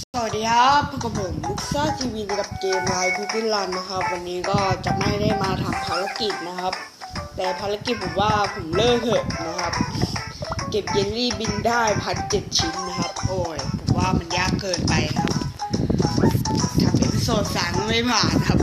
สวัสดีครับพบกับผมลุกซ่าทีวีกับเกมไลฟ์พิพิลันนะครับ วันนี้ก็จะไม่ได้มาทำภารกิจนะครับ แต่ภารกิจผมว่าผมเลิกเถอะนะครับ เก็บเยลลี่บินได้พันเจ็ดชิ้นนะครับ โอ้ยผมว่ามันยากเกินไปครับทำเอพิโซดสามไม่ผ่านครับ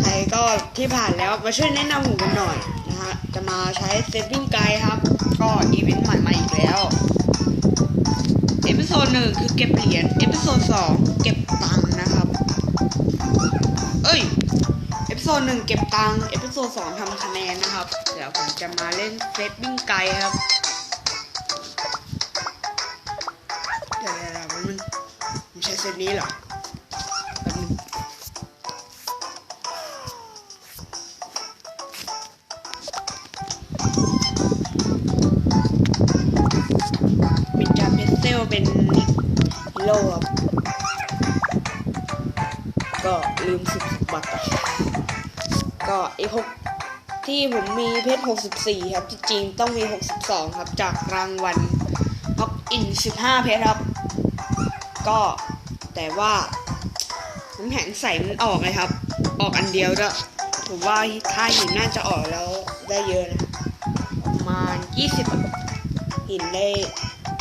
ใครก็ที่ผ่านแล้วมาช่วยแนะนำผมกันหน่อยนะฮะจะมาใช้เซฟวิ่งไกด์ครับ ก็อีเวนต์ใหม่มาอีกแล้ว ดหนึ่งคือเก็บเหรียญเอพิโซดสองเก็บตังค์นะครับ เอ้ยเอพิโซดหนึ่งเก็บตังค์เอพิโซดสองทำคะแนนนะครับ เดี๋ยวผมจะมาเล่นเซตวิ่งไกลครับ เดี๋ยวเดี๋ยวเดี๋ยมันมันใช้เซตนี้เหรอแป๊บนึงมิจาเพสเซลเป็น โร่ครับก็ลืมสิบบัตรก็ไอ้หกที่ผมมีเพชร 64 ครับที่จริงต้องมี 62 ครับ จากรางวัลพ็อกอิน 15 เพชรครับ ก็แต่ว่าน้ำแข็งใสมันออกเลยครับ ออกอันเดียวด้วยผมว่าถ้าหินน่าจะออกแล้วได้เยอะนะประมาณ 20 หินได้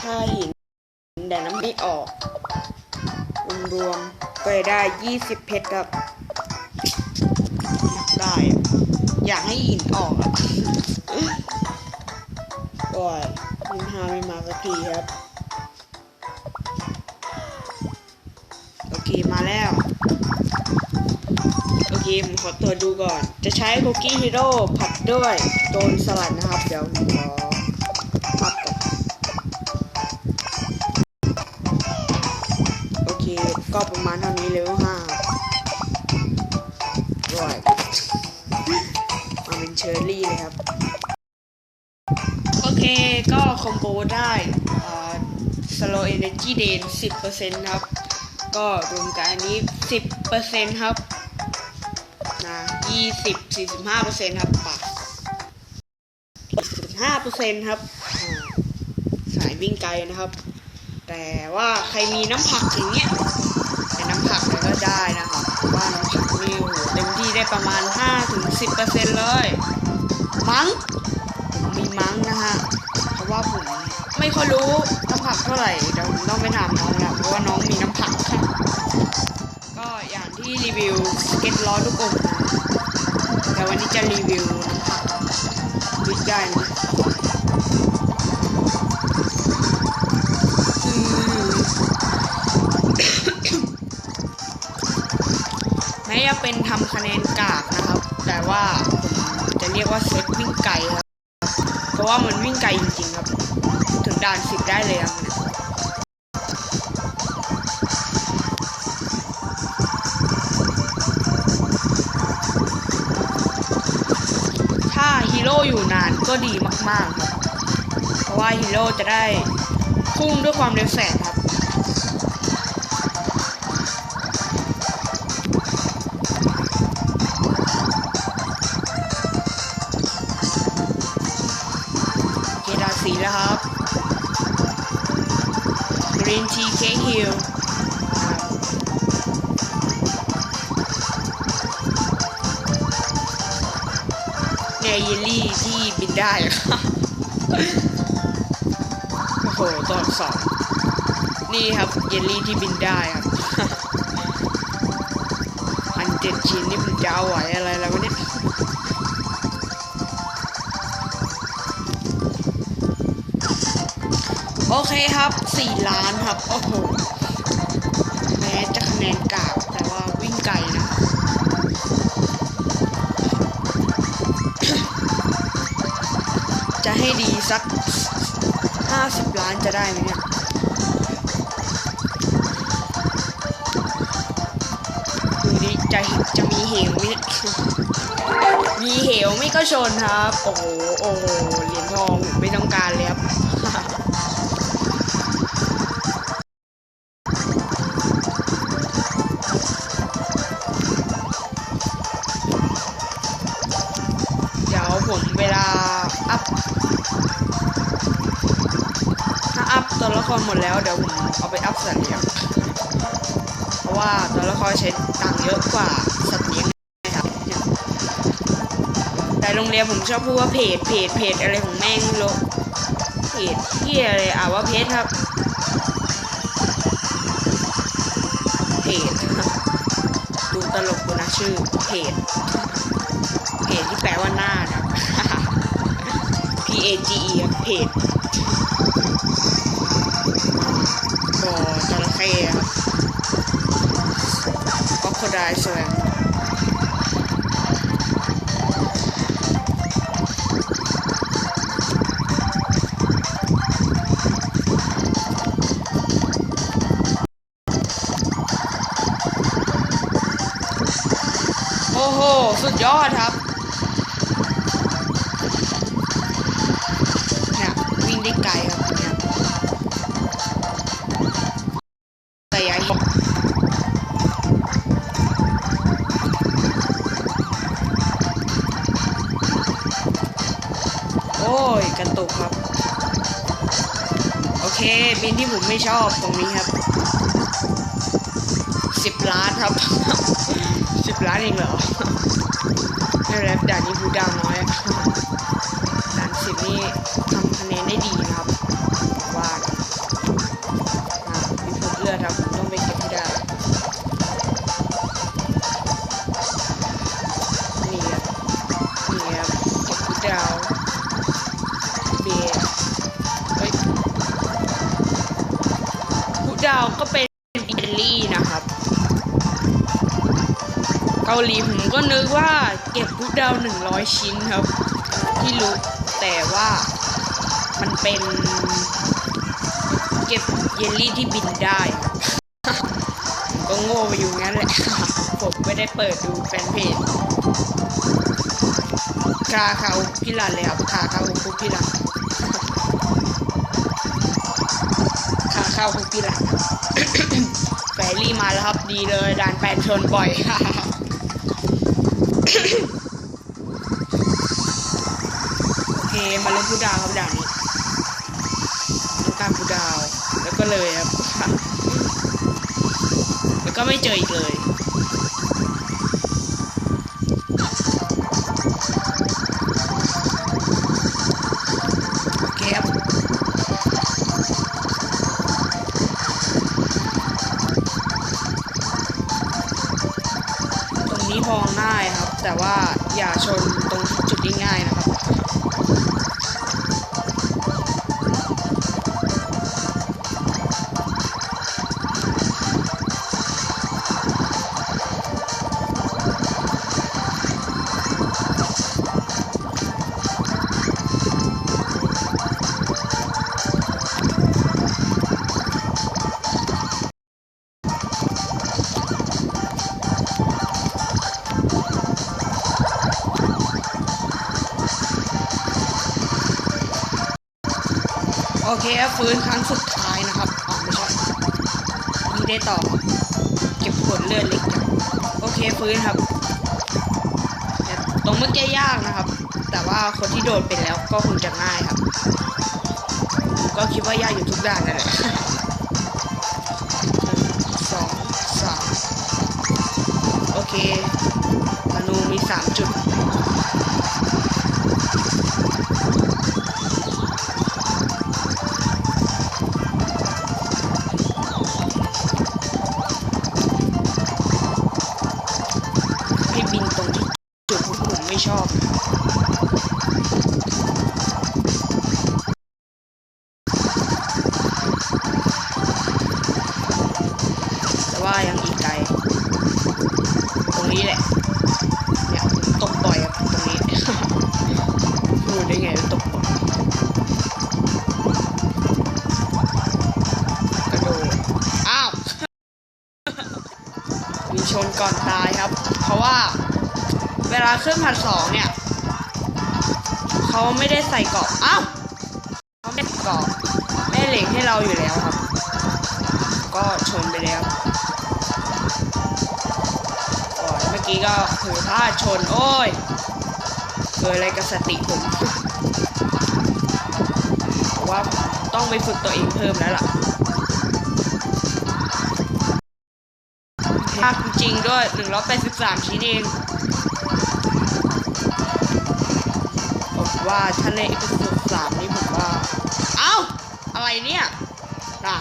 ถ้าหินแต่น้ำไม่ออก รวมก็จะได้ 20 เพชรครับได้ อยากให้หินออกอะก็มินฮาไม่มาสักทีครับ โอเคมาแล้ว โอเคผมขอตรวจดูก่อน จะใช้คุกกี้ฮีโร่ผัดด้วยโจนสลัดนะครับ เดี๋ยวผมขอ ร่อยมาเป็นเชอร์รี่เลยครับ โอเคก็คอมโบได้สโล w Energy Drain 10%ครับ ก็รวมกันอันนี้10%ครับนะ20 45%ครับปะ15%ครับอ่าสายวิ่งไกลนะครับ แต่ว่าใครมีน้ำผักอย่างเงี้ยแต่น้ำผักก็ได้นะครับว่าน้ำผักนี่โอ้โหเต็มที่ได้ ประมาณ5ถึง10%เลย มั้งผมมีมั้งนะฮะเพราะว่าผมไม่ค่อยรู้น้ำผักเท่าไหร่เดี๋ยวผมต้องไปถามน้องนะเพราะว่าน้องมีน้ำผักค่ะก็อย่างที่รีวิวเก็ตล้อลูกอมนะแต่วันนี้จะรีวิวน้ำผักวิดได้ไหม ยกว่าเซตวิ่งไกลครับ เพราะว่ามันวิ่งไกลจริงๆครับ ถึงด่านสิบได้เลยครับถ้าฮีโร่อยู่นานก็ดีมากๆครับ เพราะว่าฮีโร่จะได้พุ่งด้วยความเร็วแสง Green TK Hill เนี่ยเยลลี่ที่บินได้ครับโอ้โหตอักษรนี่ครับเยลลี่ที่บินได้ครับพันเจ็ดชิ้นนี่มันจะเอาไหวอะไรแล้ววะเนี่ย โอเคครับ4ล้านครับ โอ้โห แม้จะคะแนนกากแต่ว่าวิ่งไกลนะ จะให้ดีสัก50ล้านจะได้ไหมเนี่ยดูดิจะจะมีเหวไหมมีเหวไม่ก็ชนครับ โอ้โห โอ้โห เหรียญทองไม่ต้องการเลยครับ ตัวละครหมดแล้วเดี๋ยวผมเอาไปอัพสัตว์เลี้ยงพ่อใช้ตังค์เยอะกว่าสัตว์เลี้ยงนะครับแต่โรงเรียนผมชอบพูดว่าเพจเพจเพจอะไรของแม่งไม่รู้เพจที่อะไรอ่าว่าเพจครับเพจดูตลกดูนะชื่อเพจเพจที่แปลว่าหน้านะ P A G E เพจบ่อจระเข้ครับ ก็โคดายแสวงโอ้โหสุดยอดครับเนี่ยวิ่งได้ไกล บินที่ผมไม่ชอบตรงนี้ครับสิบล้านครับสิบล้านเองเหรอไม่เป็นไรด่านนี้พูดดาวน้อยด่านสิบนี่ทำคะแนนได้ดีนะครับาหลีผมก็นึกว่าเก็บผู้ดาวหนึ่งร้อยชิ้นครับ ที่รู้แต่ว่ามันเป็น เก็บเยลลี่ที่บินได้ ก็โง่ไปอยู่งั้นแหละผมไม่ได้เปิดดูแฟนเพจคาเขาพิลันเลยครับคาเขาคุกพิลันคาเข้าคุกพิลันแฟรี่มาแล้วครับดีเลยด่านแปดชนบ่อยโอเค มาเล่นผู้ดาวครับด่านนี้ต้องการผู้ดาว แล้วก็เลยครับ แล้วก็ไม่เจออีกเลยโอเคครับตรงนี้มองง่ายครับ แต่ว่าอย่าชนตรงจุดง่ายนะครับ เคฟื้นครั้งสุดท้ายนะครับอ๋อไม่ใช่ยิงได้ต่อ เก็บผลเลือดเล็กจังโอเคฟื้นครับแต่ตรงเมื่อกี้ยากนะครับ แต่ว่าคนที่โดดเป็นแล้วก็คงจะง่ายครับผมก็คิดว่ายากอยู่ทุกด่านนั่นแหละสองสามโอเคธนูมีสามจุด ไม่ชอบแต่ว่ายังอีกไกล ตรงนี้แหละ เนี่ยตกบ่อยครับตรงนี้ รู้ได้ไงตกบ่อยกระโดด อ้าว มีชนก่อนตายครับ เพราะว่า เวลาขึ้นพันสองเนี่ยเขาไม่ได้ใส่เกราะอ้าวเขาไม่ใส่เกราะไม่เหล็กให้เราอยู่แล้วครับ ก็ชนไปแล้วก่อนเมื่อกี้ก็ถือพลาดชน โอ้ยเกิดอะไรกับสติผมว่าต้องไปฝึกตัวเองเพิ่มแล้วล่ะโอเคยากจริงด้วยหนึ่งร้อยแปดสิบสามชิ้นเอง ว่าถ้าในอีพิโซดสามนี่ผมว่า เอ้า อะไรเนี่ยน่ะ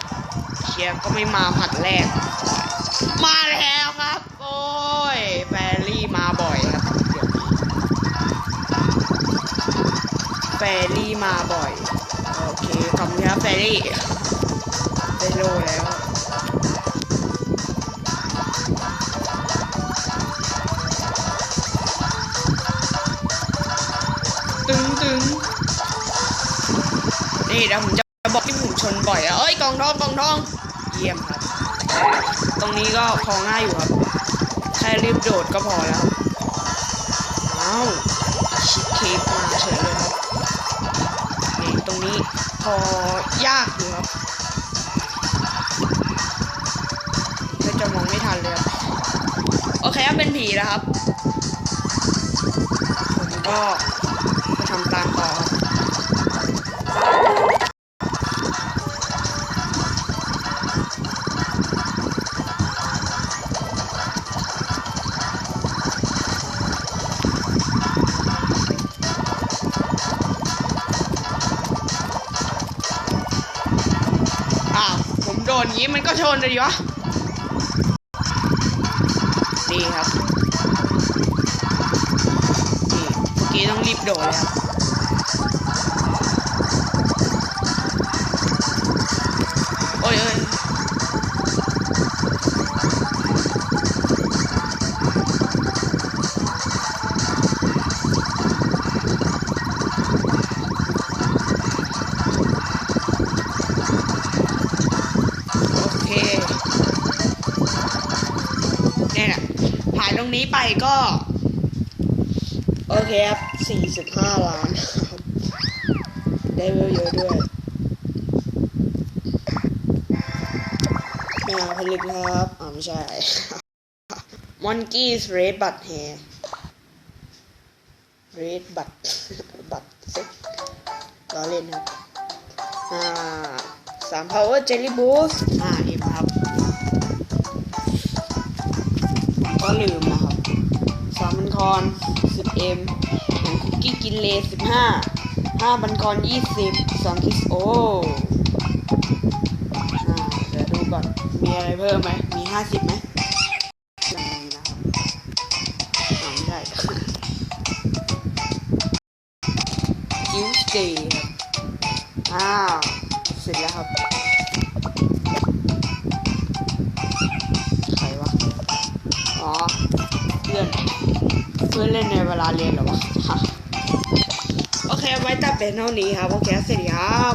เชียร์ก็ไม่มาผัดแรก มาแล้วครับ โอ้ยแฟรี่มาบ่อยครับแฟรี่มาบ่อย โอเคขอบคุณครับแฟรี่ได้โลแล้ว นี่เดี๋ยวผมจะบอกที่ผมชนบ่อยอะเอ้ยกองทองกองทองเยี่ยมครับ ตรงนี้ก็พอง่ายอยู่ครับแค่รีบโดดก็พอแล้วอ้าวชิคเค้กมาเฉยเลยครับนี่ตรงนี้พอยากอยู่ครับก็จะมองไม่ทันเลยครับโอเคครับเป็นผีนะครับผมก็ทำตามต่อ นก็ชนเลยดิวะนี่ครับนี่เมื่อกี้ต้องรีบโดดเลยครับ รงนี้ไปก็ โอเคครับ45ล้านครับได้เวลเยอะด้วยไม่าผลึกนะครับอ๋อไม่ใช่ Monkey's Red Butt Hair Red Butt Butt ล้อเล่นครับอ่าสาม power jelly boost อ่าเห็ม บันคอน 10m ของคุกกี้กินเล15 5บันคอน20 2คิสโอเดี๋ยวดูก่อน มีอะไรเพิ่มไหม มี50ไหมไม่มีนะครับไหมจิวสเตย์ครับอ้าว เสร็จแล้วครับ เพื่อนเล่นในเวลาเรียนหรอวะโอเคไว้แต่เป็นเท่านี้ครับโอเคสวัสดีครับ